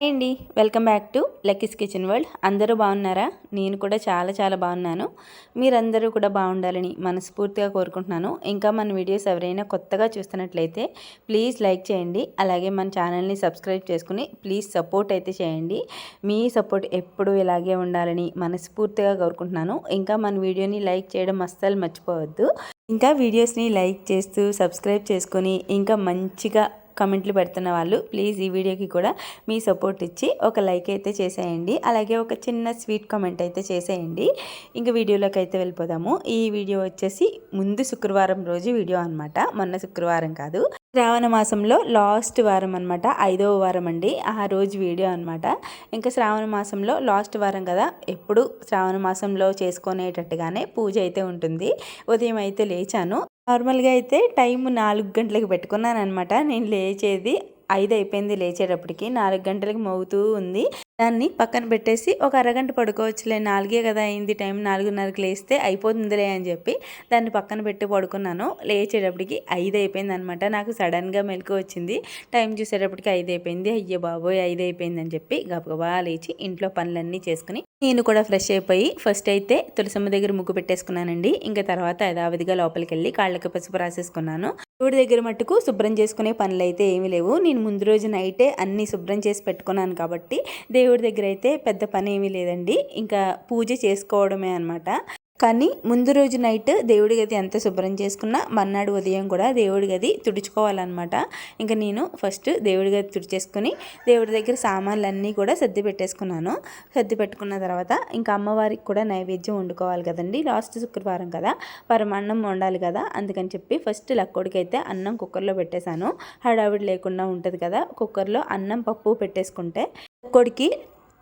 అండి. Welcome back to Lucky's kitchen world. అందరూ బాగున్నారా? నేను కూడా చాలా చాలా బాగున్నాను. మీరందరూ కూడా బాగుండాలని మనస్ఫూర్తిగా కోరుకుంటున్నాను. ఇంకా మన వీడియోస్ ఎవరైనా కొత్తగా చూస్తున్నట్లయితే ప్లీజ్ లైక్ చేయండి. అలాగే మన ఛానల్ని సబ్స్క్రైబ్ చేసుకుని ప్లీజ్ సపోర్ట్ అయితే చేయండి. మీ సపోర్ట్ ఎప్పుడు ఇలాగే ఉండాలని మనస్ఫూర్తిగా కోరుకుంటున్నాను. ఇంకా మన వీడియోని లైక్ చేయడం అస్సలు మర్చిపోవద్దు. ఇంకా వీడియోస్ని లైక్ చేస్తూ సబ్స్క్రైబ్ చేసుకొని ఇంకా మంచిగా కమెంట్లు పెడుతున్న వాళ్ళు ప్లీజ్ ఈ వీడియోకి కూడా మీ సపోర్ట్ ఇచ్చి ఒక లైక్ అయితే చేసేయండి. అలాగే ఒక చిన్న స్వీట్ కామెంట్ అయితే చేసేయండి. ఇంక వీడియోలోకి అయితే వెళ్ళిపోదాము. ఈ వీడియో వచ్చేసి ముందు శుక్రవారం రోజు వీడియో అనమాట మొన్న శుక్రవారం కాదు. శ్రావణ మాసంలో లాస్ట్ వారం అనమాట ఐదవ వారం అండి. ఆ రోజు వీడియో అనమాట ఇంకా శ్రావణ మాసంలో లాస్ట్ వారం కదా. ఎప్పుడు శ్రావణ మాసంలో చేసుకునేటట్టుగానే పూజ అయితే ఉంటుంది. ఉదయం అయితే లేచాను. నార్మల్గా అయితే టైం నాలుగు గంటలకు పెట్టుకున్నాను అనమాట నేను లేచేది ఐదు అయిపోయింది లేచేటప్పటికి. నాలుగు గంటలకు మోగుతూ ఉంది. దాన్ని పక్కన పెట్టేసి ఒక అరగంట పడుకోవచ్చులే నాలుగే కదా అయింది టైం నాలుగున్నరకు లేస్తే అయిపోతుందిలే అని చెప్పి దాన్ని పక్కన పెట్టి పడుకున్నాను. లేచేటప్పటికి ఐదు అయిపోయింది అనమాట నాకు సడన్గా మెలకు వచ్చింది. టైం చూసేటప్పటికి ఐదు అయిపోయింది. అయ్యో బాబోయ్ ఐదు అయిపోయింది అని చెప్పి గబగబా లేచి ఇంట్లో పనులన్నీ చేసుకుని నేను కూడా ఫ్రెష్ అయిపోయి ఫస్ట్ అయితే తులసమ్మ దగ్గర ముగ్గు పెట్టేసుకున్నానండి. ఇంకా తర్వాత యథావిధిగా లోపలికి వెళ్ళి కాళ్ళకి పసుపు రాసేసుకున్నాను. దేవుడి దగ్గర మట్టుకు శుభ్రం చేసుకునే పనులు అయితే ఏమీ లేవు. నేను ముందు రోజు నైటే అన్నీ శుభ్రం చేసి పెట్టుకున్నాను కాబట్టి దేవుడి దేవుడి దగ్గర అయితే పెద్ద పని ఏమీ లేదండి. ఇంకా పూజ చేసుకోవడమే అనమాట కానీ ముందు రోజు నైట్ దేవుడి గది ఎంత శుభ్రం చేసుకున్నా మర్నాడు ఉదయం కూడా దేవుడి గది తుడుచుకోవాలన్నమాట. ఇంకా నేను ఫస్ట్ దేవుడి గది తుడిచేసుకుని దేవుడి దగ్గర సామాన్లు అన్నీ కూడా సర్ది పెట్టేసుకున్నాను. సర్ది పెట్టుకున్న తర్వాత ఇంకా అమ్మవారికి కూడా నైవేద్యం వండుకోవాలి కదండి. లాస్ట్ శుక్రవారం కదా. పరమాన్నం వండాలి కదా. అందుకని చెప్పి ఫస్ట్ లక్కోడికి అయితే అన్నం కుక్కర్లో పెట్టేశాను. హడావిడి లేకుండా ఉంటుంది కదా. కుక్కర్లో అన్నం పప్పు పెట్టేసుకుంటే కొడుకి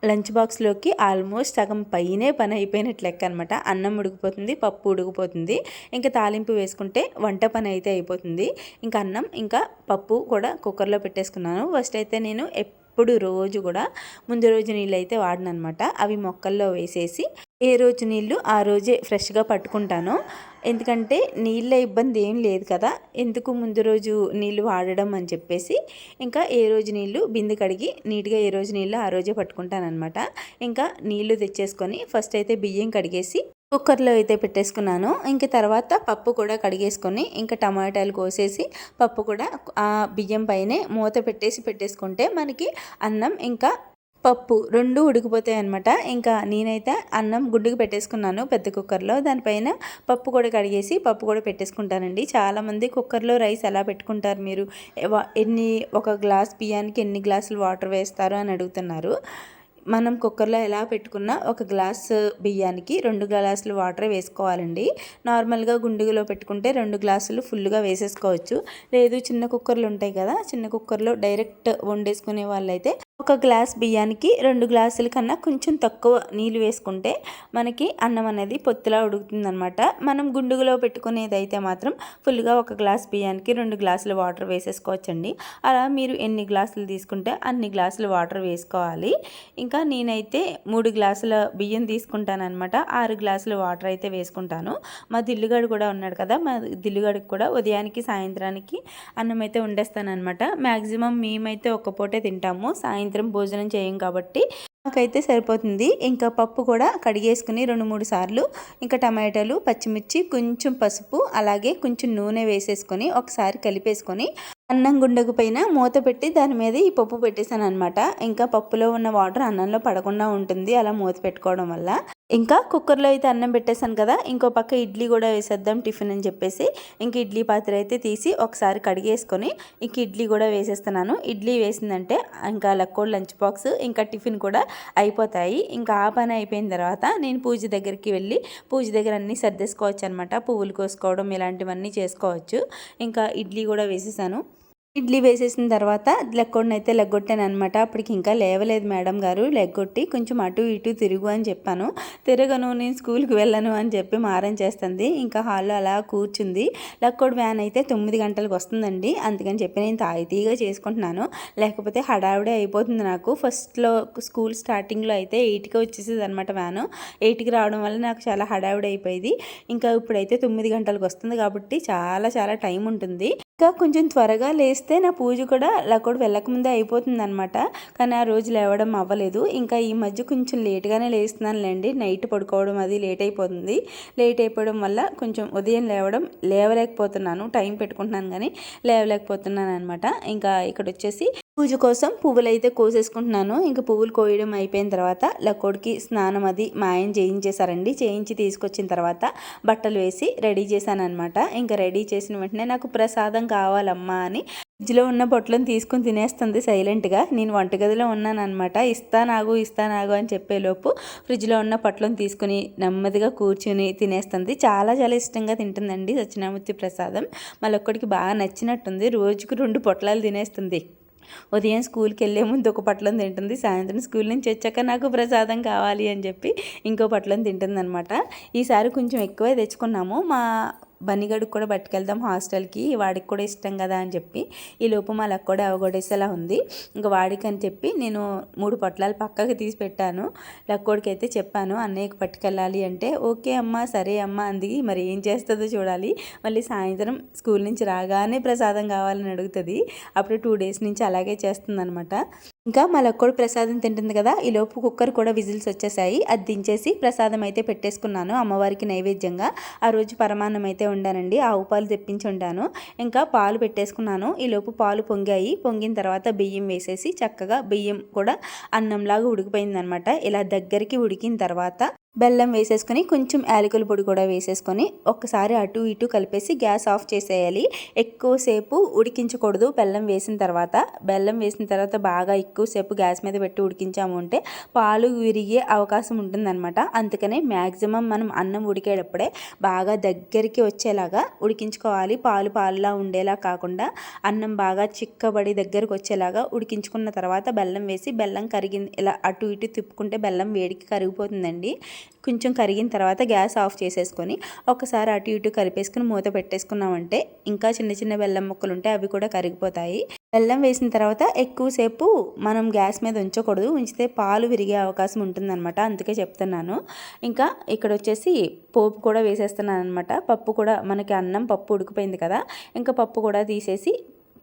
లంచ్ బాక్స్లోకి ఆల్మోస్ట్ సగం పైనే పని అయిపోయినట్లు లెక్క అనమాట అన్నం ఉడికిపోతుంది పప్పు ఉడికిపోతుంది ఇంకా తాలింపు వేసుకుంటే వంట పని అయితే అయిపోతుంది. ఇంకా అన్నం ఇంకా పప్పు కూడా కుక్కర్లో పెట్టేసుకున్నాను. ఫస్ట్ అయితే నేను ఎప్పుడు రోజు కూడా ముందు రోజు నీళ్ళు అయితే వాడిననమాట. అవి మొక్కల్లో వేసేసి ఏ రోజు నీళ్ళు ఆ రోజే ఫ్రెష్గా పట్టుకుంటాను. ఎందుకంటే నీళ్ళ ఇబ్బంది ఏం లేదు కదా ఎందుకు ముందు రోజు నీళ్ళు వాడడం అని చెప్పేసి ఇంకా ఏ రోజు నీళ్ళు బిందు కడిగి నీట్గా ఏ రోజు నీళ్ళు ఆ రోజే పట్టుకుంటానమాట ఇంకా నీళ్ళు తెచ్చేసుకొని ఫస్ట్ అయితే బియ్యం కడిగేసి కుక్కర్లో అయితే పెట్టేసుకున్నాను. ఇంక తర్వాత పప్పు కూడా కడిగేసుకొని ఇంకా టమాటాలు కోసేసి పప్పు కూడా ఆ బియ్యం పైనే మూత పెట్టేసి పెట్టేసుకుంటే మనకి అన్నం ఇంకా పప్పు రెండు ఉడికిపోతాయి అనమాట ఇంకా నేనైతే అన్నం గుడ్డుకు పెట్టేసుకున్నాను పెద్ద కుక్కర్లో. దానిపైన పప్పు కూడా కడిగేసి పప్పు కూడా పెట్టేసుకుంటానండి. చాలామంది కుక్కర్లో రైస్ ఎలా పెట్టుకుంటారు మీరు? ఎన్ని ఒక గ్లాస్ బియ్యానికి ఎన్ని గ్లాసులు వాటర్ వేస్తారు అని అడుగుతున్నారు. మనం కుక్కర్లో ఎలా పెట్టుకున్నా ఒక గ్లాస్ బియ్యానికి రెండు గ్లాసులు వాటర్ వేసుకోవాలండి. నార్మల్గా గుండుగులో పెట్టుకుంటే రెండు గ్లాసులు ఫుల్గా వేసేసుకోవచ్చు. లేదు చిన్న కుక్కర్లు ఉంటాయి కదా చిన్న కుక్కర్లో డైరెక్ట్ వండేసుకునే వాళ్ళైతే ఒక గ్లాస్ బియ్యానికి రెండు గ్లాసుల కన్నా కొంచెం తక్కువ నీళ్ళు వేసుకుంటే మనకి అన్నం అనేది పొత్తులా ఉడుకుతుందనమాట మనం గుండుగులో పెట్టుకునేది అయితే మాత్రం ఫుల్గా ఒక గ్లాస్ బియ్యానికి రెండు గ్లాసులు వాటర్ వేసేసుకోవచ్చండి. అలా మీరు ఎన్ని గ్లాసులు తీసుకుంటే అన్ని గ్లాసులు వాటర్ వేసుకోవాలి. ఇంకా నేనైతే మూడు గ్లాసుల బియ్యం తీసుకుంటానమాట ఆరు గ్లాసులు వాటర్ అయితే వేసుకుంటాను. మా దిల్లుగాడు కూడా ఉన్నాడు కదా మా దిల్లుగాడికి కూడా ఉదయానికి సాయంత్రానికి అన్నం అయితే ఉండేస్తానమాట మ్యాక్సిమం మేమైతే ఒక్క పూటే తింటాము. సాయంత్రం సాయంత్రం భోజనం చేయం కాబట్టి మాకైతే సరిపోతుంది. ఇంకా పప్పు కూడా కడిగేసుకుని రెండు మూడు సార్లు ఇంకా టమాటాలు పచ్చిమిర్చి కొంచెం పసుపు అలాగే కొంచెం నూనె వేసేసుకొని ఒకసారి కలిపేసుకొని అన్నం గుండకు పైన మూత పెట్టి దాని మీద ఈ పప్పు పెట్టేశాను అనమాట ఇంకా పప్పులో ఉన్న వాటర్ అన్నంలో పడకుండా ఉంటుంది. అలా మూత పెట్టుకోవడం వల్ల ఇంకా కుక్కర్లో అయితే అన్నం పెట్టేశాను కదా ఇంకో పక్క ఇడ్లీ కూడా వేసేద్దాం టిఫిన్ అని చెప్పేసి. ఇంక ఇడ్లీ పాత్ర అయితే తీసి ఒకసారి కడిగేసుకొని ఇంక ఇడ్లీ కూడా వేసేస్తున్నాను. ఇడ్లీ వేసిందంటే ఇంకా లక్కోడ్ లంచ్ బాక్స్ ఇంకా టిఫిన్ కూడా అయిపోతాయి. ఇంకా ఆ పని అయిపోయిన తర్వాత నేను పూజ దగ్గరికి వెళ్ళి పూజ దగ్గర అన్నీ సర్దేసుకోవచ్చు అనమాట పువ్వులు కోసుకోవడం ఇలాంటివన్నీ చేసుకోవచ్చు. ఇంకా ఇడ్లీ కూడా వేసేసాను. ఇడ్లీ వేసేసిన తర్వాత లెక్కొండి అయితే లెగ్గొట్టాను అనమాట అప్పటికి ఇంకా లేవలేదు మేడం గారు. లెగ్గొట్టి కొంచెం అటు ఇటు తిరుగు అని చెప్పాను. తిరగను నేను స్కూల్కి వెళ్ళను అని చెప్పి మారం చేస్తుంది. ఇంకా హాల్లో అలా కూర్చుంది. లెక్కోడి వ్యాన్ అయితే తొమ్మిది గంటలకు వస్తుందండి. అందుకని చెప్పి నేను తాయితీగా చేసుకుంటున్నాను. లేకపోతే హడావిడే అయిపోతుంది నాకు. ఫస్ట్లో స్కూల్ స్టార్టింగ్లో అయితే ఎయిట్కి వచ్చేసేది అనమాట వ్యాను. ఎయిట్కి రావడం వల్ల నాకు చాలా హడావిడి అయిపోయింది ఇంకా ఇప్పుడైతే తొమ్మిది గంటలకు వస్తుంది కాబట్టి చాలా చాలా టైం ఉంటుంది. ఇంకా కొంచెం త్వరగా లేస్తే నా పూజ కూడా లకోడు వెళ్ళకముందే అయిపోతుంది అనమాట కానీ ఆ రోజు లేవడం అవ్వలేదు. ఇంకా ఈ మధ్య కొంచెం లేట్గానే లేస్తున్నానులేండి. నైట్ పడుకోవడం అది లేట్ అయిపోతుంది. లేట్ అయిపోవడం వల్ల కొంచెం ఉదయం లేవడం లేవలేకపోతున్నాను. టైం పెట్టుకుంటున్నాను కానీ లేవలేకపోతున్నాను అనమాట ఇంకా ఇక్కడ వచ్చేసి పూజ కోసం పువ్వులు అయితే కోసేసుకుంటున్నాను. ఇంకా పువ్వులు కోయడం అయిపోయిన తర్వాత లకోడికి స్నానం అది మా ఆయన చేయించేశారండి. చేయించి తీసుకొచ్చిన తర్వాత బట్టలు వేసి రెడీ చేశాను ఇంకా రెడీ చేసిన వెంటనే నాకు ప్రసాదం కావాలమ్మా అని ఫ్రిడ్జ్లో ఉన్న బొట్లను తీసుకుని తినేస్తుంది సైలెంట్గా. నేను వంటగదిలో ఉన్నాను అనమాట ఇస్తానాగు ఇస్తానాగు అని చెప్పేలోపు ఫ్రిడ్జ్లో ఉన్న పొట్లను తీసుకుని నెమ్మదిగా కూర్చుని తినేస్తుంది. చాలా చాలా ఇష్టంగా తింటుందండి సత్యనామూర్తి ప్రసాదం. మళ్ళొక్కడికి బాగా నచ్చినట్టుంది. రోజుకు రెండు పొట్లాలు తినేస్తుంది. ఉదయం స్కూల్కి వెళ్ళే ముందు ఒక పట్లం తింటుంది సాయంత్రం స్కూల్ నుంచి వచ్చాక నాకు ప్రసాదం కావాలి అని చెప్పి ఇంకో పట్లం తింటుంది అనమాట ఈసారి కొంచెం ఎక్కువే తెచ్చుకున్నాము. మా బన్నిగడికి కూడా పట్టుకెళ్దాం హాస్టల్కి వాడికి కూడా ఇష్టం కదా అని చెప్పి ఈ లోపు మా లక్క కూడా అవగొడేసేలా ఉంది. ఇంకా వాడికి అని చెప్పి నేను మూడు పొట్లాలు పక్కకి తీసి పెట్టాను. లక్కోడికి అయితే చెప్పాను అన్నయ్యకి పట్టుకెళ్ళాలి అంటే ఓకే అమ్మ సరే అమ్మ అంది. మరి ఏం చేస్తుందో చూడాలి. మళ్ళీ సాయంత్రం స్కూల్ నుంచి రాగానే ప్రసాదం కావాలని అడుగుతుంది. అప్పుడు టూ డేస్ నుంచి అలాగే చేస్తుందనమాట ఇంకా మా లక్కోడు ప్రసాదం తింటుంది కదా ఈ లోపు కుక్కర్ కూడా విజిల్స్ వచ్చేసాయి. అది దించేసి ప్రసాదం అయితే పెట్టేసుకున్నాను అమ్మవారికి నైవేద్యంగా. ఆ రోజు పరమాన్నం అయితే ఉండానండి ఆవు పాలు తెప్పించి ఉండాను ఇంకా పాలు పెట్టేసుకున్నాను. ఈ లోపు పాలు పొంగాయి. పొంగిన తర్వాత బియ్యం వేసేసి చక్కగా బియ్యం కూడా అన్నంలాగా ఉడికిపోయిందనమాట. ఇలా దగ్గరికి ఉడికిన తర్వాత బెల్లం వేసేసుకొని కొంచెం యాలకుల పొడి కూడా వేసేసుకొని ఒక్కసారి అటు ఇటు కలిపేసి గ్యాస్ ఆఫ్ చేసేయాలి. ఎక్కువసేపు ఉడికించకూడదు బెల్లం వేసిన తర్వాత. బెల్లం వేసిన తర్వాత బాగా ఎక్కువసేపు గ్యాస్ మీద పెట్టి ఉడికించాము అంటే పాలు విరిగే అవకాశం ఉంటుందన్నమాట. అందుకనే మ్యాక్సిమం మనం అన్నం ఉడికేటప్పుడే బాగా దగ్గరికి వచ్చేలాగా ఉడికించుకోవాలి. పాలు పాలులా ఉండేలా కాకుండా అన్నం బాగా చిక్కబడి దగ్గరకు వచ్చేలాగా ఉడికించుకున్న తర్వాత బెల్లం వేసి బెల్లం కరిగింది ఇలా అటు ఇటు తిప్పుకుంటే బెల్లం వేడికి కరిగిపోతుందండి. కొంచెం కరిగిన తర్వాత గ్యాస్ ఆఫ్ చేసేసుకొని ఒకసారి అటు ఇటు కలిపేసుకుని మూత పెట్టేసుకున్నామంటే ఇంకా చిన్న చిన్న బెల్లం ముక్కలు ఉంటే అవి కూడా కరిగిపోతాయి. బెల్లం వేసిన తర్వాత ఎక్కువసేపు మనం గ్యాస్ మీద ఉంచకూడదు. ఉంచితే పాలు విరిగే అవకాశం ఉంటుందన్నమాట. అందుకే చెప్తున్నాను. ఇంకా ఇక్కడ వచ్చేసి పోపు కూడా వేసేస్తున్నాను అనమాట పప్పు కూడా మనకి అన్నం పప్పు ఉడికిపోయింది కదా. ఇంకా పప్పు కూడా తీసేసి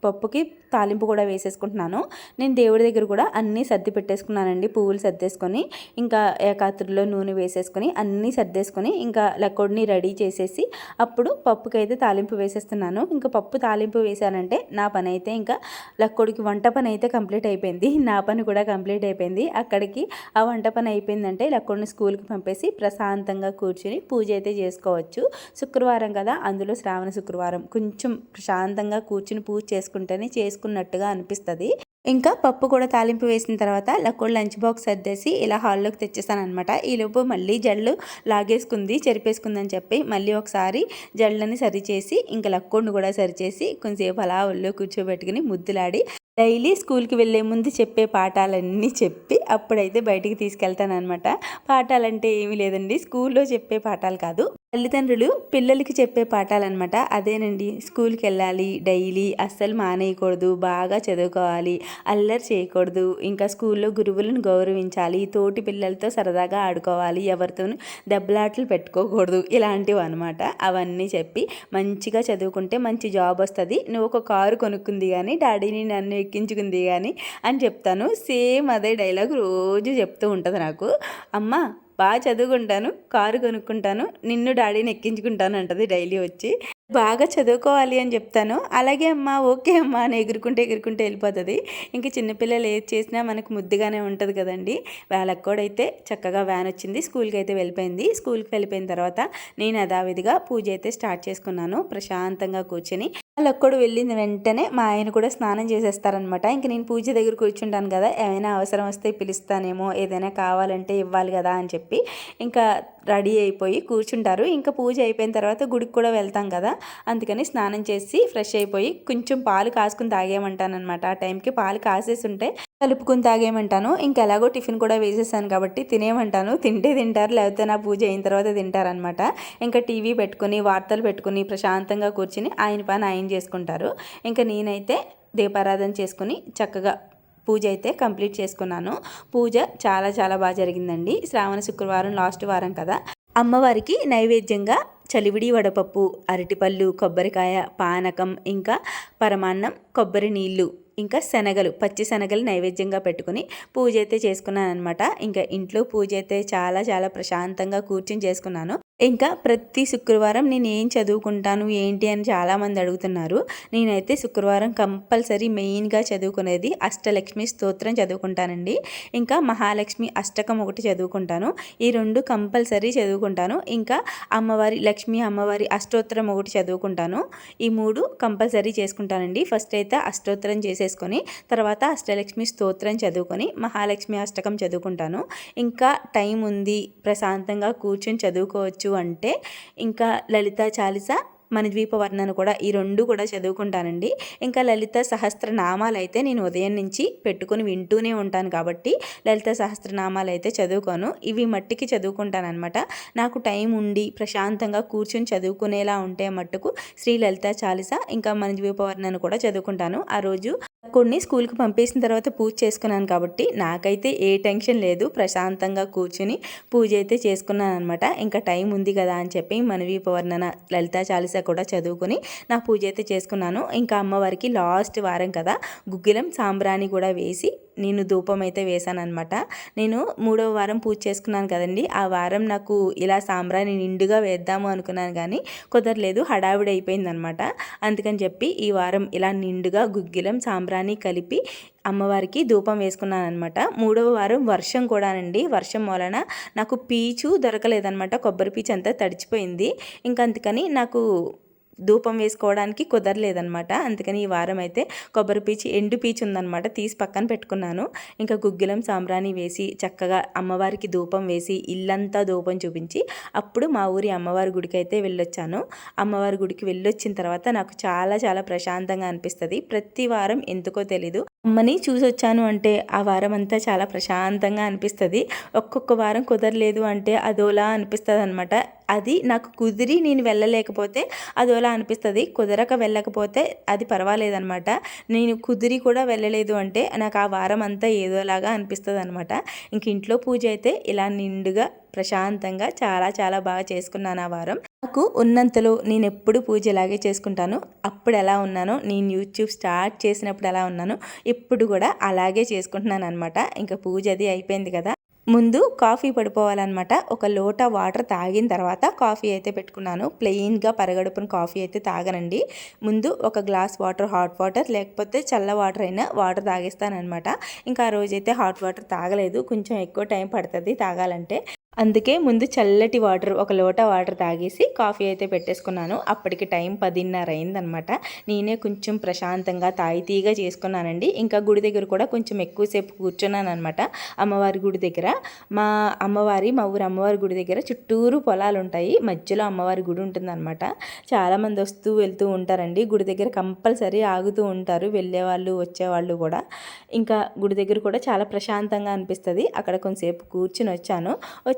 పప్పుకి తాలింపు కూడా వేసేసుకుంటున్నాను. నేను దేవుడి దగ్గర కూడా అన్నీ సర్ది పెట్టేసుకున్నానండి. పువ్వులు సర్దేసుకొని ఇంకా ఏకాత్రిలో నూనె వేసేసుకొని అన్నీ సర్దేసుకొని ఇంకా లక్కోడిని రెడీ చేసేసి అప్పుడు పప్పుకి అయితే తాలింపు వేసేస్తున్నాను. ఇంకా పప్పు తాలింపు వేశానంటే నా పని అయితే ఇంకా లక్కోడికి వంట పని అయితే కంప్లీట్ అయిపోయింది. నా పని కూడా కంప్లీట్ అయిపోయింది. అక్కడికి ఆ వంట పని అయిపోయిందంటే లక్కోడిని స్కూల్కి పంపేసి ప్రశాంతంగా కూర్చుని పూజ అయితే చేసుకోవచ్చు. శుక్రవారం కదా అందులో శ్రావణ శుక్రవారం. కొంచెం ప్రశాంతంగా కూర్చుని పూజ చేసుకుంటేనే చేసుకున్నట్టుగా అనిపిస్తుంది. ఇంకా పప్పు కూడా తాలింపు వేసిన తర్వాత లక్కోడు లంచ్ బాక్స్ సర్దేసి ఇలా హాల్లోకి తెచ్చేసాను అనమాట ఈలోపు మళ్ళీ జల్లు లాగేసుకుంది చెరిపేసుకుందని చెప్పి మళ్ళీ ఒకసారి జళ్ళని సరిచేసి ఇంకా లక్కోడిని కూడా సరిచేసి కొంచెంసేపు అలా ఒళ్ళో కూర్చోబెట్టుకుని ముద్దులాడి డైలీ స్కూల్కి వెళ్ళే ముందు చెప్పే పాఠాలన్నీ చెప్పి అప్పుడైతే బయటికి తీసుకెళ్తానమాట పాఠాలంటే ఏమీ లేదండి స్కూల్లో చెప్పే పాఠాలు కాదు. తల్లిదండ్రులు పిల్లలకి చెప్పే పాఠాలు అనమాట అదేనండి స్కూల్కి వెళ్ళాలి డైలీ అస్సలు మానేయకూడదు బాగా చదువుకోవాలి అల్లరి చేయకూడదు ఇంకా స్కూల్లో గురువులను గౌరవించాలి తోటి పిల్లలతో సరదాగా ఆడుకోవాలి ఎవరితోనూ దెబ్బలాటలు పెట్టుకోకూడదు ఇలాంటివి అనమాట అవన్నీ చెప్పి మంచిగా చదువుకుంటే మంచి జాబ్ వస్తుంది. నువ్వు ఒక కారు కొనుక్కుంది కానీ డాడీని నన్ను ఎక్కించుకుంది కానీ అని చెప్తాను. సేమ్ అదే డైలాగ్ రోజు చెప్తూ ఉంటుంది నాకు. అమ్మ బాగా చదువుకుంటాను కారు కొనుక్కుంటాను నిన్ను డాడీని ఎక్కించుకుంటాను అంటది డైలీ వచ్చి. బాగా చదువుకోవాలి అని చెప్తాను. అలాగే అమ్మా ఓకే అమ్మా అని ఎగురుకుంటే ఎగురుకుంటే వెళ్ళిపోతుంది. ఇంకా చిన్నపిల్లలు ఏది చేసినా మనకు ముద్దుగానే ఉంటుంది కదండి. వాళ్ళకి కూడా అయితే చక్కగా వ్యాన్ వచ్చింది స్కూల్కి అయితే వెళ్ళిపోయింది. స్కూల్కి వెళ్ళిపోయిన తర్వాత నేను యథావిధిగా పూజ అయితే స్టార్ట్ చేసుకున్నాను. ప్రశాంతంగా కూర్చొని లక్కడు వెళ్ళిన వెంటనే మా ఆయన కూడా స్నానం చేసేస్తారనమాట ఇంక నేను పూజ దగ్గర కూర్చుంటాను కదా ఏమైనా అవసరం వస్తే పిలుస్తానేమో ఏదైనా కావాలంటే ఇవ్వాలి కదా అని చెప్పి ఇంకా రెడీ అయిపోయి కూర్చుంటారు. ఇంకా పూజ అయిపోయిన తర్వాత గుడికి కూడా వెళ్తాం కదా అందుకని స్నానం చేసి ఫ్రెష్ అయిపోయి కొంచెం పాలు కాసుకుని తాగేయమంటాను ఆ టైంకి పాలు కాసేసి ఉంటే కలుపుకుని తాగేయమంటాను. ఇంకా ఎలాగో టిఫిన్ కూడా వేసేసాను కాబట్టి తినేయమంటాను. తింటే తింటారు లేకపోతే నా పూజ అయిన తర్వాత తింటారనమాట ఇంకా టీవీ పెట్టుకుని వార్తలు పెట్టుకుని ప్రశాంతంగా కూర్చుని ఆయన పని ఆయన చేసుకుంటారు. ఇంకా నేనైతే దీపారాధన చేసుకుని చక్కగా పూజ అయితే కంప్లీట్ చేసుకున్నాను. పూజ చాలా చాలా బాగా జరిగిందండి. శ్రావణ శుక్రవారం లాస్ట్ వారం కదా. అమ్మవారికి నైవేద్యంగా చలివిడి వడపప్పు అరటిపళ్ళు కొబ్బరికాయ పానకం ఇంకా పరమాన్నం కొబ్బరి నీళ్ళు ఇంకా శనగలు పచ్చి శనగలు నైవేద్యంగా పెట్టుకుని పూజ అయితే చేసుకున్నాను అనమాట ఇంకా ఇంట్లో పూజ అయితే చాలా చాలా ప్రశాంతంగా కూర్చొని చేసుకున్నాను. ఇంకా ప్రతి శుక్రవారం నేను ఏం చదువుకుంటాను ఏంటి అని చాలామంది అడుగుతున్నారు. నేనైతే శుక్రవారం కంపల్సరీ మెయిన్గా చదువుకునేది అష్టలక్ష్మి స్తోత్రం చదువుకుంటానండి. ఇంకా మహాలక్ష్మి అష్టకం ఒకటి చదువుకుంటాను. ఈ రెండు కంపల్సరీ చదువుకుంటాను. ఇంకా అమ్మవారి లక్ష్మి అమ్మవారి అష్టోత్తరం ఒకటి చదువుకుంటాను. ఈ మూడు కంపల్సరీ చేసుకుంటానండి. ఫస్ట్ అయితే అష్టోత్తరం చేసేసుకొని తర్వాత అష్టలక్ష్మి స్తోత్రం చదువుకొని మహాలక్ష్మి అష్టకం చదువుకుంటాను. ఇంకా టైం ఉంది ప్రశాంతంగా కూర్చొని చదువుకోవచ్చు. అంటే ఇంకా లలిత చాలీస? మన ద్వీప వర్ణన కూడా ఈ రెండు కూడా చదువుకుంటానండి. ఇంకా లలిత సహస్రనామాలు అయితే నేను ఉదయం నుంచి పెట్టుకుని వింటూనే ఉంటాను కాబట్టి లలిత సహస్రనామాలు అయితే చదువుకోను. ఇవి మట్టికి చదువుకుంటానమాట నాకు టైం ఉండి ప్రశాంతంగా కూర్చొని చదువుకునేలా ఉంటే మట్టుకు శ్రీ లలిత చాలీస ఇంకా మన ద్వీప వర్ణన కూడా చదువుకుంటాను. ఆ రోజు కొన్ని స్కూల్కి పంపేసిన తర్వాత పూజ చేసుకున్నాను కాబట్టి నాకైతే ఏ టెన్షన్ లేదు. ప్రశాంతంగా కూర్చుని పూజ అయితే చేసుకున్నాను అనమాట ఇంకా టైం ఉంది కదా అని చెప్పి మనవి పవర్ణన లలిత చాలీస కూడా చదువుకొని నా పూజ అయితే చేసుకున్నాను. ఇంకా అమ్మవారికి లాస్ట్ వారం కదా గుగ్గిలం సాంబ్రాణి కూడా వేసి నేను ధూపం అయితే వేశాను అనమాట నేను మూడవ వారం పూజ చేసుకున్నాను కదండి. ఆ వారం నాకు ఇలా సాంబ్రాన్ని నిండుగా వేద్దాము అనుకున్నాను కానీ కుదరలేదు హడావిడి అయిపోయిందనమాట అందుకని చెప్పి ఈ వారం ఇలా నిండుగా గుగ్గిలం సాంబ్రాన్ని కలిపి అమ్మవారికి ధూపం వేసుకున్నాను అనమాట మూడవ వారం వర్షం కూడానండి. వర్షం వలన నాకు పీచు దొరకలేదనమాట కొబ్బరి పీచు అంతా తడిచిపోయింది. ఇంకా అందుకని నాకు ధూపం వేసుకోవడానికి కుదరలేదనమాట అందుకని ఈ వారం అయితే కొబ్బరి పీచు ఎండు పీచు ఉందనమాట తీసి పక్కన పెట్టుకున్నాను. ఇంకా గుగ్గిలం సాంబ్రాణి వేసి చక్కగా అమ్మవారికి ధూపం వేసి ఇల్లంతా ధూపం చూపించి అప్పుడు మా ఊరి అమ్మవారి గుడికి అయితే వెళ్ళొచ్చాను. అమ్మవారి గుడికి వెళ్ళొచ్చిన తర్వాత నాకు చాలా చాలా ప్రశాంతంగా అనిపిస్తుంది. ప్రతి వారం ఎందుకో తెలీదు. అమ్మని చూసి వచ్చాను అంటే ఆ వారం అంతా చాలా ప్రశాంతంగా అనిపిస్తుంది. ఒక్కొక్క వారం కుదరలేదు అంటే అదోలా అనిపిస్తుంది అనమాట అది నాకు కుదిరి నేను వెళ్ళలేకపోతే అది అలా అనిపిస్తుంది? కుదరక వెళ్ళకపోతే అది పర్వాలేదనమాట. నేను కుదిరి కూడా వెళ్ళలేదు అంటే నాకు ఆ వారం అంతా ఏదోలాగా అనిపిస్తుంది అనమాట ఇంక ఇంట్లో పూజ అయితే ఇలా నిండుగా ప్రశాంతంగా చాలా చాలా బాగా చేసుకున్నాను ఆ వారం. నాకు ఉన్నంతలో నేను ఎప్పుడు పూజ ఇలాగే చేసుకుంటాను. అప్పుడు ఎలా ఉన్నానో నేను యూట్యూబ్ స్టార్ట్ చేసినప్పుడు ఎలా ఉన్నానో ఇప్పుడు కూడా అలాగే చేసుకుంటున్నాను అనమాట ఇంకా పూజ అది అయిపోయింది కదా. ముందు కాఫీ పడిపోవాలన్నమాట. ఒక లోట వాటర్ తాగిన తర్వాత కాఫీ అయితే పెట్టుకున్నాను. ప్లెయిన్గా పరగడుపున కాఫీ అయితే తాగనండి. ముందు ఒక గ్లాస్ వాటర్ హాట్ వాటర్ లేకపోతే చల్ల వాటర్ అయినా వాటర్ తాగేస్తానమాట ఇంకా ఆ రోజైతే హాట్ వాటర్ తాగలేదు. కొంచెం ఎక్కువ టైం పడుతుంది తాగాలంటే. అందుకే ముందు చల్లటి వాటర్ ఒక లోట వాటర్ తాగేసి కాఫీ అయితే పెట్టేసుకున్నాను. అప్పటికి టైం పదిన్నర అయిందనమాట. నేనే కొంచెం ప్రశాంతంగా తాయితీగా చేసుకున్నానండి. ఇంకా గుడి దగ్గర కూడా కొంచెం ఎక్కువసేపు కూర్చున్నాను అనమాట అమ్మవారి గుడి దగ్గర. మా అమ్మవారి మా ఊరు అమ్మవారి గుడి దగ్గర చుట్టూరు పొలాలు ఉంటాయి మధ్యలో అమ్మవారి గుడి ఉంటుందన్నమాట చాలామంది వస్తూ వెళ్తూ ఉంటారండి. గుడి దగ్గర కంపల్సరీ ఆగుతూ ఉంటారు. వెళ్ళేవాళ్ళు వచ్చేవాళ్ళు కూడా. ఇంకా గుడి దగ్గర కూడా చాలా ప్రశాంతంగా అనిపిస్తుంది. అక్కడ కొంతసేపు కూర్చుని వచ్చాను.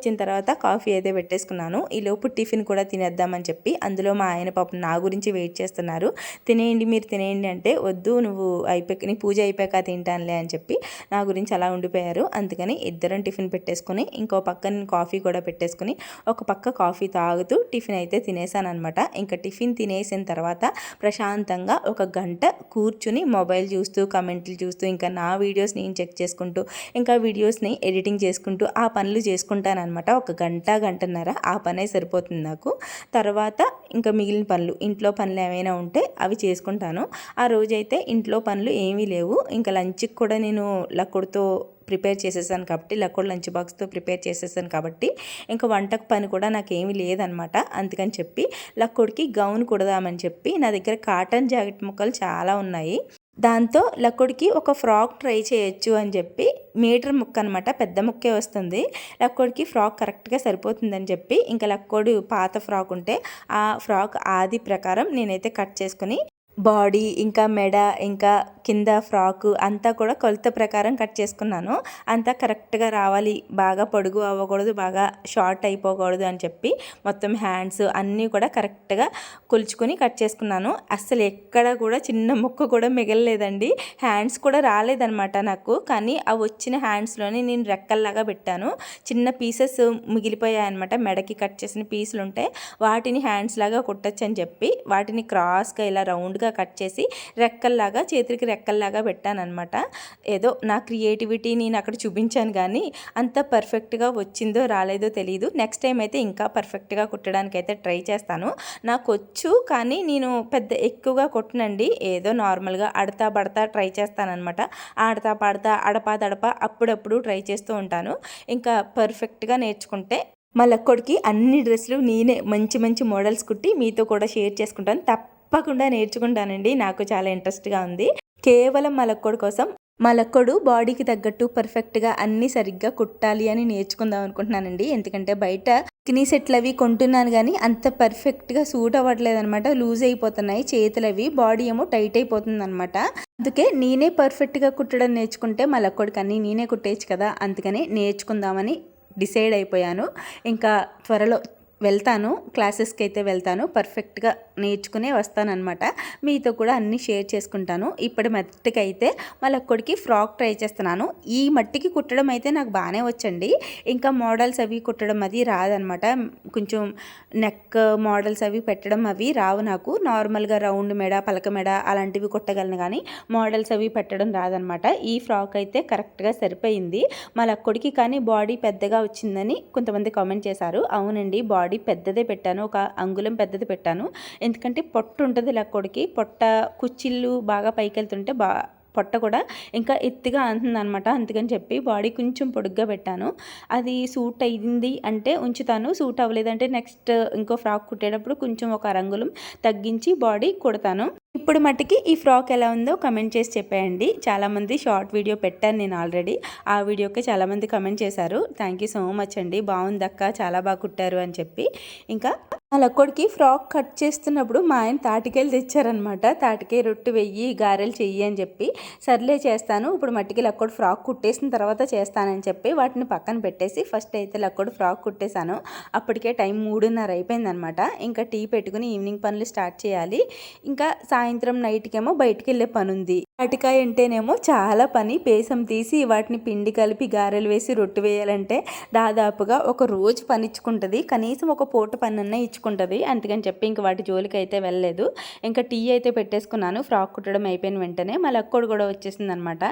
వచ్చిన తర్వాత కాఫీ అయితే పెట్టేసుకున్నాను. ఈలోపు టిఫిన్ కూడా తినేద్దామని చెప్పి అందులో మా ఆయన పాపం నా గురించి వెయిట్ చేస్తున్నారు. తినేయండి మీరు తినేయండి అంటే వద్దు నువ్వు అయిపోయి నీ పూజ అయిపోయాక తింటానులే అని చెప్పి నా గురించి అలా ఉండిపోయారు. అందుకని ఇద్దరం టిఫిన్ పెట్టేసుకొని ఇంకో పక్క నేను కాఫీ కూడా పెట్టేసుకుని ఒక పక్క కాఫీ తాగుతూ టిఫిన్ అయితే తినేసాను అనమాట ఇంకా టిఫిన్ తినేసిన తర్వాత ప్రశాంతంగా ఒక గంట కూర్చుని మొబైల్ చూస్తూ కమెంట్లు చూస్తూ ఇంకా నా వీడియోస్ నేను చెక్ చేసుకుంటూ ఇంకా వీడియోస్ని ఎడిటింగ్ చేసుకుంటూ ఆ పనులు చేసుకుంటాను అనమాట ఒక గంట గంటన్నర ఆ పనే సరిపోతుంది నాకు. తర్వాత ఇంకా మిగిలిన పనులు ఇంట్లో పనులు ఏమైనా ఉంటే అవి చేసుకుంటాను. ఆ రోజైతే ఇంట్లో పనులు ఏమీ లేవు. ఇంకా లంచ్కి కూడా నేను లక్కుడుతో ప్రిపేర్ చేసేసాను కాబట్టి లక్కుడు లంచ్ బాక్స్తో ప్రిపేర్ చేసేసాను కాబట్టి ఇంకా వంటకు పని కూడా నాకేమీ లేదనమాట అందుకని చెప్పి లక్కుడికి గౌన్ కుడదామని చెప్పి నా దగ్గర కాటన్ జాకెట్ ముక్కలు చాలా ఉన్నాయి. దాంతో లక్కుడికి ఒక ఫ్రాక్ ట్రై చేయొచ్చు అని చెప్పి మీటర్ ముక్క అనమాట పెద్ద ముక్కే వస్తుంది. లక్కోడికి ఫ్రాక్ కరెక్ట్గా సరిపోతుందని చెప్పి ఇంకా లక్కోడు పాత ఫ్రాక్ ఉంటే ఆ ఫ్రాక్ ఆది ప్రకారం నేనైతే కట్ చేసుకుని బాడీ ఇంకా మెడ ఇంకా కింద ఫ్రాకు అంతా కూడా కొలత ప్రకారం కట్ చేసుకున్నాను. అంతా కరెక్ట్గా రావాలి. బాగా పొడుగు అవ్వకూడదు బాగా షార్ట్ అయిపోకూడదు అని చెప్పి మొత్తం హ్యాండ్స్ అన్నీ కూడా కరెక్ట్గా కొలుచుకొని కట్ చేసుకున్నాను. అస్సలు ఎక్కడ కూడా చిన్న ముక్క కూడా మిగలలేదండి. హ్యాండ్స్ కూడా రాలేదనమాట నాకు. కానీ ఆ వచ్చిన హ్యాండ్స్లోనే నేను రెక్కల్లాగా పెట్టాను. చిన్న పీసెస్ మిగిలిపోయాయన్నమాట. మెడకి కట్ చేసిన పీసులు ఉంటే వాటిని హ్యాండ్స్ లాగా కుట్టచ్చు అని చెప్పి వాటిని క్రాస్గా ఇలా రౌండ్గా కట్ చేసి రెక్కల్లాగా చేతికి రెక్కల్లాగా పెట్టానమాట ఏదో నా క్రియేటివిటీ నేను అక్కడ చూపించాను కానీ అంత పర్ఫెక్ట్గా వచ్చిందో రాలేదో తెలియదు నెక్స్ట్ టైం అయితే ఇంకా పర్ఫెక్ట్గా కుట్టడానికి అయితే ట్రై చేస్తాను. నాకు వచ్చు కానీ నేను పెద్ద ఎక్కువగా కొట్టనండి. ఏదో నార్మల్గా అడతా పడతా ట్రై చేస్తానమాట ఆడతా పాడతా అడపా దడప అప్పుడప్పుడు ట్రై చేస్తూ ఉంటాను. ఇంకా పర్ఫెక్ట్గా నేర్చుకుంటే మళ్ళొక్కడికి అన్ని డ్రెస్సులు నేనే మంచి మంచి మోడల్స్ కుట్టి మీతో కూడా షేర్ చేసుకుంటాను. తప్పకుండా నేర్చుకుంటానండి. నాకు చాలా ఇంట్రెస్ట్గా ఉంది. కేవలం మా కోసం మలక్కొడు బాడీకి తగ్గట్టు పర్ఫెక్ట్గా అన్నీ సరిగ్గా కుట్టాలి అని నేర్చుకుందాం అనుకుంటున్నానండి. ఎందుకంటే బయట కినీ సెట్లు అవి కొంటున్నాను కానీ అంత పర్ఫెక్ట్గా సూట్ అవ్వట్లేదు అనమాట లూజ్ అయిపోతున్నాయి. చేతులు అవి బాడీ ఏమో టైట్ అయిపోతుంది అనమాట అందుకే నేనే పర్ఫెక్ట్గా కుట్టడం నేర్చుకుంటే మా లక్కోడికి అన్నీ నేనే కుట్టేయచ్చు కదా. అందుకని నేర్చుకుందామని డిసైడ్ అయిపోయాను. ఇంకా త్వరలో వెళ్తాను. క్లాసెస్కి అయితే వెళ్తాను. పర్ఫెక్ట్గా నేర్చుకునే వస్తానన్నమాట. మీతో కూడా అన్నీ షేర్ చేసుకుంటాను. ఇప్పటి మట్టికి అయితే ఫ్రాక్ ట్రై చేస్తున్నాను. ఈ మట్టికి కుట్టడం అయితే నాకు బాగానే వచ్చండి. ఇంకా మోడల్స్ అవి కుట్టడం అది రాదనమాట కొంచెం నెక్ మోడల్స్ అవి పెట్టడం అవి రావు నాకు. నార్మల్గా రౌండ్ మెడ పలక మెడ అలాంటివి కుట్టగలను కానీ మోడల్స్ అవి పెట్టడం రాదనమాట ఈ ఫ్రాక్ అయితే కరెక్ట్గా సరిపోయింది. మళ్ళొక్కడికి కానీ బాడీ పెద్దగా వచ్చిందని కొంతమంది కామెంట్ చేశారు. అవునండి బాడీ పెద్దదే పెట్టాను. ఒక అంగుళం పెద్దది పెట్టాను. ఎందుకంటే పొట్ట ఉంటుంది లక్కోడికి పొట్ట కుచ్చిళ్ళు బాగా పైకి వెళ్తుంటే బా పొట్ట కూడా ఇంకా ఎత్తుగా అంటుంది అనమాట అందుకని చెప్పి బాడీ కొంచెం పొడుగ్గా పెట్టాను. అది సూట్ అయింది అంటే ఉంచుతాను. సూట్ అవ్వలేదంటే నెక్స్ట్ ఇంకో ఫ్రాక్ కుట్టేటప్పుడు కొంచెం ఒక రంగులు తగ్గించి బాడీ కుడతాను. ఇప్పుడు మట్టుకి ఈ ఫ్రాక్ ఎలా ఉందో కమెంట్ చేసి చెప్పేయండి. చాలామంది షార్ట్ వీడియో పెట్టాను నేను ఆల్రెడీ. ఆ వీడియోకి చాలామంది కమెంట్ చేశారు. థ్యాంక్ యూ సో మచ్ అండి. బాగుందక్క చాలా బాగా కుట్టారు అని చెప్పి. ఇంకా మా లక్కోడికి ఫ్రాక్ కట్ చేస్తున్నప్పుడు మా ఆయన తాటికాయలు తెచ్చారనమాట తాటికాయ రొట్టు వెయ్యి గారెలు చెయ్యి అని చెప్పి సర్లే చేస్తాను ఇప్పుడు మట్టికి లక్కోడు ఫ్రాక్ కుట్టేసిన తర్వాత చేస్తానని చెప్పి వాటిని పక్కన పెట్టేసి ఫస్ట్ అయితే లక్కోడు ఫ్రాక్ కుట్టేశాను. అప్పటికే టైం మూడున్నర అయిపోయిందనమాట ఇంకా టీ పెట్టుకుని ఈవినింగ్ పనులు స్టార్ట్ చేయాలి. ఇంకా సాయంత్రం నైట్కేమో బయటికి వెళ్ళే పని ఉంది తాటికాయ అంటేనేమో చాలా పని. పేసం తీసి వాటిని పిండి కలిపి గారెలు వేసి రొట్టె వేయాలంటే దాదాపుగా ఒక రోజు పని ఇచ్చుకుంటుంది కనీసం ఒక పూట పనన్నా ఇచ్చుకుంటుంది. అందుకని చెప్పి ఇంక వాటి జోలికి అయితే వెళ్ళలేదు. ఇంకా టీ అయితే పెట్టేసుకున్నాను. ఫ్రాక్ కుట్టడం అయిపోయిన వెంటనే మళ్ళీ అక్కడు కూడా వచ్చేసింది అనమాట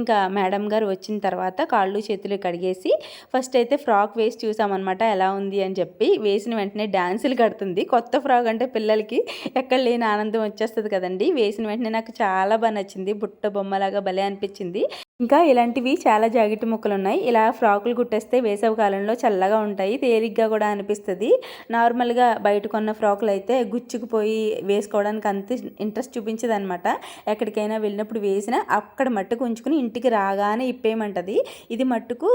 ఇంకా మేడం గారు వచ్చిన తర్వాత కాళ్ళు చేతులు కడిగేసి ఫస్ట్ అయితే ఫ్రాక్ వేసి చూసామన్నమాట ఎలా ఉంది అని చెప్పి. వేసిన వెంటనే డ్యాన్సులు కడుతుంది. కొత్త ఫ్రాక్ అంటే పిల్లలకి ఎక్కడ లేని ఆనందం వచ్చేస్తుంది కదండి. వేసిన వెంటనే నాకు చాలా బాగా నచ్చింది. బుట్ట బొమ్మలాగా భలే అనిపించింది. ఇంకా ఇలాంటివి చాలా జాకెట్ ముక్కలు ఉన్నాయి. ఇలా ఫ్రాకులు కుట్టేస్తే వేసవి కాలంలో చల్లగా ఉంటాయి తేలిగ్గా కూడా అనిపిస్తుంది. నార్మల్గా బయట కొన్న ఫ్రాకులు అయితే గుచ్చుకుపోయి వేసుకోవడానికి అంత ఇంట్రెస్ట్ చూపించదు అనమాట ఎక్కడికైనా వెళ్ళినప్పుడు వేసినా అక్కడ మట్టుకు ఉంచుకుని ఇంటికి రాగానే ఇప్పేయమంటది. ఇది మట్టుకు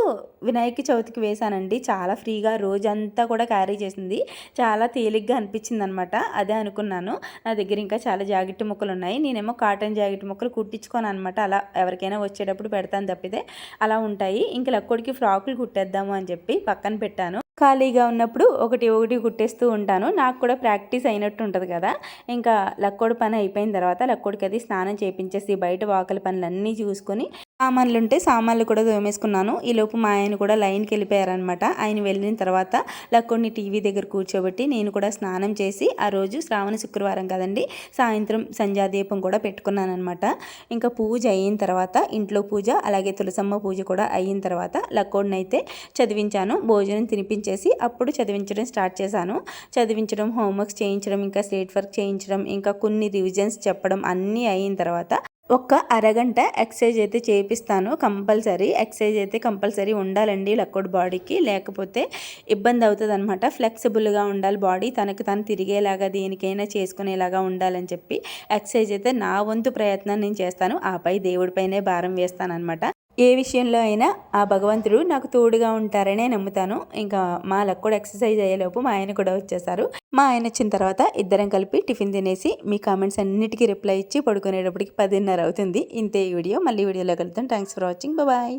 వినాయక చవితికి వేశానండి చాలా ఫ్రీగా రోజంతా కూడా క్యారీ చేసింది. చాలా తేలిగ్గా అనిపించింది అనమాట అదే అనుకున్నాను. నా దగ్గర ఇంకా చాలా జాకెట్ ముక్కలు ఉన్నాయి. నేనేమో కాటన్ జాకెట్ ముక్కలు కుట్టించుకోను అనమాట అలా ఎవరికైనా వచ్చేటప్పుడు పెడతాను తప్పితే అలా ఉంటాయి. ఇంక లక్కోడికి ఫ్రాకులు కుట్టేద్దాము అని చెప్పి పక్కన పెట్టాను. ఖాళీగా ఉన్నప్పుడు ఒకటి ఒకటి కుట్టేస్తూ ఉంటాను. నాకు కూడా ప్రాక్టీస్ అయినట్టు ఉంటుంది కదా. ఇంకా లక్కోడి పని అయిపోయిన తర్వాత లక్కోడికి అది స్నానం చేయించేసి బయట వాకల పనులన్నీ చూసుకొని సామాన్లు ఉంటే సామాన్లు కూడా తోమేసుకున్నాను. ఈలోపు మా ఆయన కూడా లైన్కి వెళ్ళిపోయారనమాట ఆయన వెళ్ళిన తర్వాత లక్కోడిని టీవీ దగ్గర కూర్చోబెట్టి నేను కూడా స్నానం చేసి ఆ రోజు శ్రావణ శుక్రవారం కదండి సాయంత్రం సంధ్యాదీపం కూడా పెట్టుకున్నాను అనమాట ఇంకా పూజ అయిన తర్వాత ఇంట్లో పూజ అలాగే తులసమ్మ పూజ కూడా అయిన తర్వాత లక్కోడిని అయితే చదివించాను. భోజనం తినిపించేసి అప్పుడు చదివించడం స్టార్ట్ చేశాను. చదివించడం హోంవర్క్స్ చేయించడం ఇంకా స్టేట్ వర్క్ చేయించడం ఇంకా కొన్ని రివిజన్స్ చెప్పడం అన్నీ అయిన తర్వాత ఒక్క అరగంట ఎక్సర్సైజ్ అయితే చేపిస్తాను. కంపల్సరీ ఎక్సర్సైజ్ అయితే కంపల్సరీ ఉండాలండి లక్కోడ్ బాడీకి. లేకపోతే ఇబ్బంది అవుతుంది అనమాట ఫ్లెక్సిబుల్గా ఉండాలి బాడీ. తనకు తను తిరిగేలాగా దేనికైనా చేసుకునేలాగా ఉండాలని చెప్పి ఎక్సర్సైజ్ అయితే నా వంతు ప్రయత్నం నేను చేస్తాను. ఆపై దేవుడిపైనే భారం వేస్తాను అనమాట ఏ విషయంలో అయినా ఆ భగవంతుడు నాకు తోడుగా ఉంటారనే నమ్ముతాను. ఇంకా మా లక్ కూడా ఎక్సర్సైజ్ అయ్యేలోపు మా ఆయన కూడా వచ్చేసారు. మా ఆయన వచ్చిన తర్వాత ఇద్దరం కలిపి టిఫిన్ తినేసి మీ కామెంట్స్ అన్నిటికీ రిప్లై ఇచ్చి పడుకునేటప్పటికి పదిన్నర అవుతుంది. ఇంతే ఈ వీడియో. మళ్ళీ వీడియోలో కలుద్దాం. Thanks for watching. బాయ్.